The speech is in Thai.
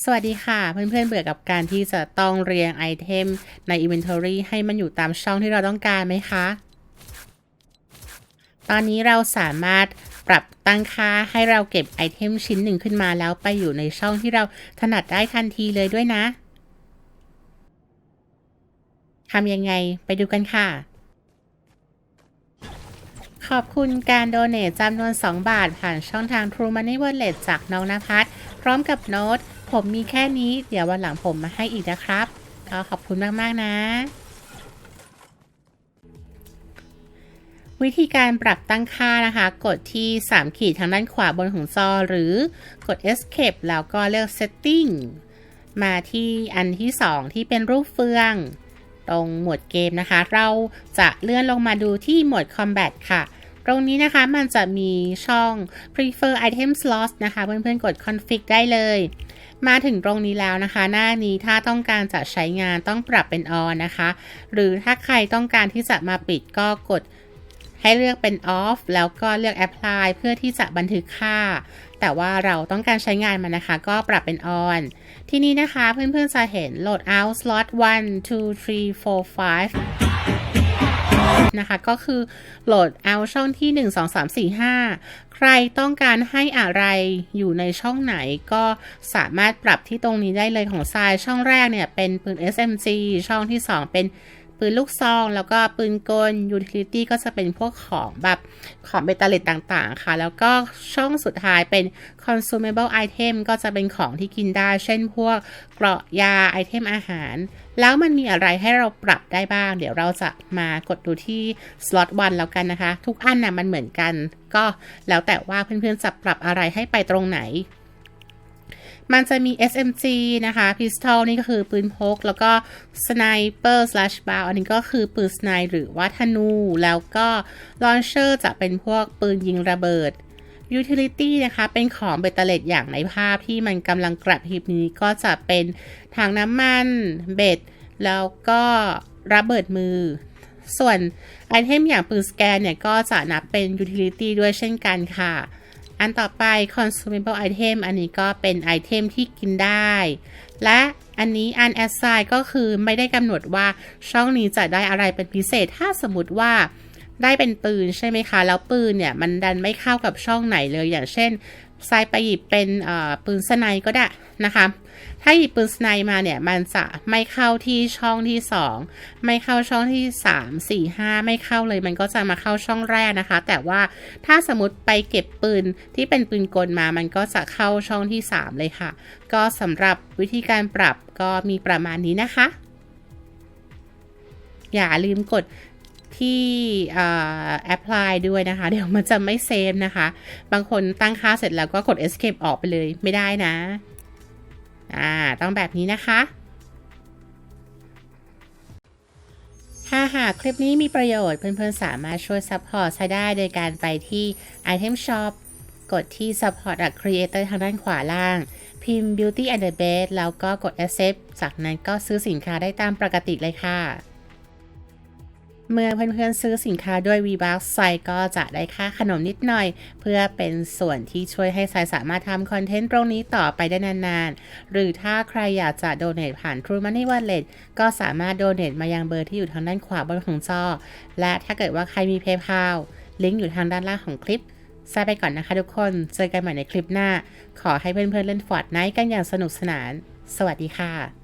สวัสดีค่ะ เพื่อนๆเบื่อกับการที่จะต้องเรียงไอเทมใน Inventory ให้มันอยู่ตามช่องที่เราต้องการไหมคะ ตอนนี้เราสามารถปรับตั้งค่าให้เราเก็บไอเทมชิ้นหนึ่งขึ้นมาแล้วไปอยู่ในช่องที่เราถนัดได้ทันทีเลยด้วยนะทำยังไงไปดูกันค่ะ ขอบคุณการโดเน a จำนวน 2 บาทผ่านช่องทาง True Money Wallet จากน้องนภัสพร้อมกับโน้ต ผมมีแค่นี้ เดี๋ยววันหลังผมมาให้อีกนะครับ ก็ขอบคุณมากๆนะ วิธีการปรับตั้งค่านะคะ กดที่ 3 ขีดทางด้านขวาบนของจอหรือกด Escape แล้วก็เลือก Setting มาที่อันที่ 2 ที่เป็นรูปเฟือง ตรงหมวดเกมนะคะ เราจะเลื่อนลงมาดูที่หมวด Combat ค่ะตรงนี้นะคะมันจะมีช่อง Prefer Item Slots นะคะ เพื่อนๆ กด Config ได้เลย มาถึงตรงนี้แล้วนะคะ หน้านี้ถ้าต้องการจะใช้งานต้องปรับเป็น on นนะคะ หรือถ้าใครต้องการที่จะมาปิดก็กดให้เลือกเป็น off แล้วก็เลือก apply เพื่อที่จะบันทึกค่า แต่ว่าเราต้องการใช้งานมันนะคะ ก็ปรับเป็น on ที่นี้นะคะเพื่อนๆจะเห็น load out slot 1 2 3 4 5 นะคะก็คือโหลดเอาช่องที่ 1 2 3 4 5 ใครต้องการให้อะไรอยู่ในช่องไหนก็สามารถปรับที่ตรงนี้ได้เลยของทรายช่องแรกเนี่ยเป็นปืน SMG ช่องที่ 2 เป็น ปืนลูกซอง แล้วก็ปืนกล utility ก็จะเป็นพวกของแบบของเบตเตอร์เลตต่างๆ ค่ะ แล้วก็ช่องสุดท้ายเป็น consumable item ก็จะเป็นของที่กินได้ เช่นพวกเกราะยาไอเทมอาหาร แล้วมันมีอะไรให้เราปรับได้บ้าง เดี๋ยวเราจะมากดดูที่ slot 1แล้วกันนะคะ ทุกอันนะ่ะมันเหมือนกัน ก็แล้วแต่ว่าเพื่อนๆจะปรับอะไรให้ไปตรงไหน มันจะมี SMG นะคะ Pistol นี่ก็คือปืนพก แล้วก็ Sniper slash bow อันนี้ก็คือปืนสไนหรือว่าธนู แล้วก็ Launcher จะเป็นพวกปืนยิงระเบิด Utility นะคะ เป็นของเบตเตอร์เลตอย่างในภาพที่มันกำลังกระพริบนี้ก็จะเป็นถังน้ำมันเบ็ด แล้วก็ระเบิดมือ ส่วนไอเทมอย่างปืนสแกนเนี่ย ก็จะนับเป็น Utility ด้วยเช่นกันค่ะ อันต่อไป consumable item อันนี้ก็เป็นไอเทมที่กินได้ และอันนี้ unassign ก็คือไม่ได้กำหนดว่าช่องนี้จะได้อะไรเป็นพิเศษ ถ้าสมมติว่า ได้เป็นปืนใช่ไหมคะ แล้วปืนเนี่ยมันดันไม่เข้ากับช่องไหนเลยอย่างเช่นทรายไปหยิบเป็นปืนสไนก็ได้นะคะ ถ้าหยิบปืนสไนมาเนี่ยมันจะไม่เข้าที่ช่องที่ 2 ไม่เข้าช่องที่ 3 4 5 ไม่เข้าเลย มันก็จะมาเข้าช่องแรกนะคะ แต่ว่าถ้าสมมติไปเก็บปืนที่เป็นปืนกลมา มันก็จะเข้าช่องที่ 3 เลยค่ะ ก็สำหรับวิธีการปรับก็มีประมาณนี้นะคะ อย่าลืมกด ที่แอปพลายด้วยนะคะ เดี๋ยวมันจะไม่เซฟนะคะ บางคนตั้งค่าเสร็จแล้วก็กด escape ออกไปเลยไม่ได้นะ อ่า ต้องแบบนี้นะคะถ้าหากคลิปนี้มีประโยชน์เพื่อนๆ สามารถช่วยซัพพอร์ตใช้ได้โดยการไปที่ Item Shop กดที่ Support a Creator ทางด้านขวาล่าง พิมพ์ Beauty and the Beast แล้วก็กด Accept จากนั้นก็ซื้อสินค้าได้ตามปกติเลยค่ะ เมื่อเพื่อนๆซื้อสินค้าด้วย V-Bucks ไซก็จะได้ค่าขนมนิดหน่อย เพื่อเป็นส่วนที่ช่วยให้ไซสามารถทำคอนเทนต์ตรงนี้ต่อไปได้นานๆ หรือถ้าใครอยากจะโดเน a ผ่าน True Money Wallet ก็สามารถโดเน a มายังเบอร์ที่อยู่ทางด้านขวาบนของจอ และถ้าเกิดว่าใครมี PayPal ลิงก์อยู่ทางด้านล่างของคลิปซาไปก่อนนะคะทุกคน เจอกันใหม่ในคลิปหน้า ขอให้เพื่อนๆเล่นฟอร์ดไนท์กันอย่างสนุกสนาน สวัสดีค่ะ